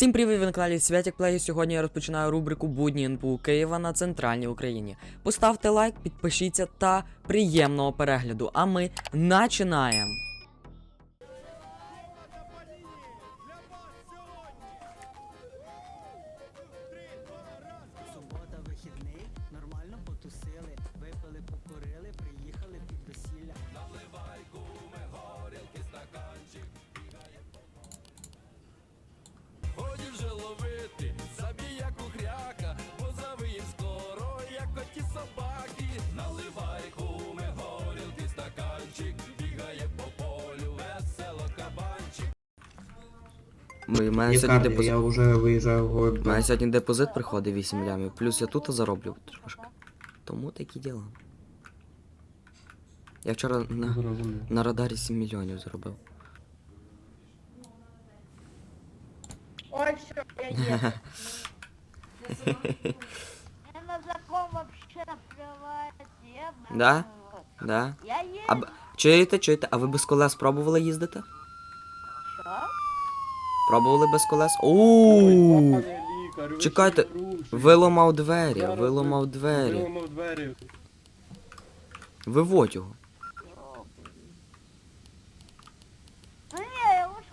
Всім привіт, ви на каналі Святік Плей. Сьогодні я розпочинаю рубрику Будні НПУ Києва на центральній Україні. Поставте лайк, підпишіться та приємного перегляду. А ми починаємо. Субота вихідний, нормально потусили, випили, покурили, приїхали під весілля. Годі У мене сьогодні, депозит... я вже виїжджаю в у мене сьогодні депозит приходить 8 лямів, плюс я тут зароблю трошки. Тому такі діла. Я вчора на, на радарі 7 мільйонів заробив. Ой, все, я еду. Я на закон вообще наплевать. Я Да? Да? Я еду. А б... чуєте, чуєте, а ви без колес пробували їздити? Пробували без колес? Оу! Чекайте, Виламав двері, виламав двері. Виламав двері. Виводь його.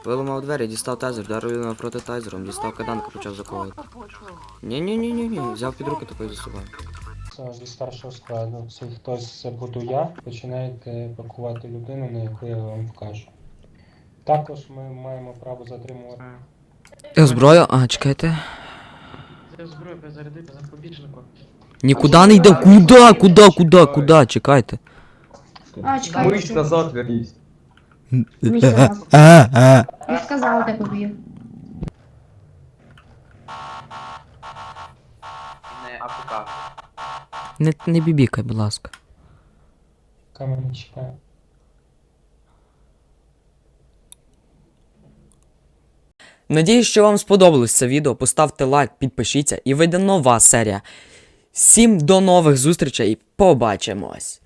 Виламав двері, дістав тайзер, вдарив навпроти тайзером, дістав каданку, почав заковувати. ні ні ні ні ні взяв під руки такої за собою. Це зі старшого складу. Це хтось це буду я. Починаєте пакувати людину, на яку я вам вкажу. Також ми маємо право затримувати. Зброю, а, чекайте. Це зброю перезарядити запобіжнику. Нікуди не йде. Куда, куда, куда, куда, чекайте. А, чекай. Мись назад вернись. А, а. Я сказала, де поб'ю. Не, не бібікай, будь ласка. Камера чекає. Надіюсь, що вам сподобалось це відео. Поставте лайк, підпишіться і вийде нова серія. Всім до нових зустрічей. Побачимось!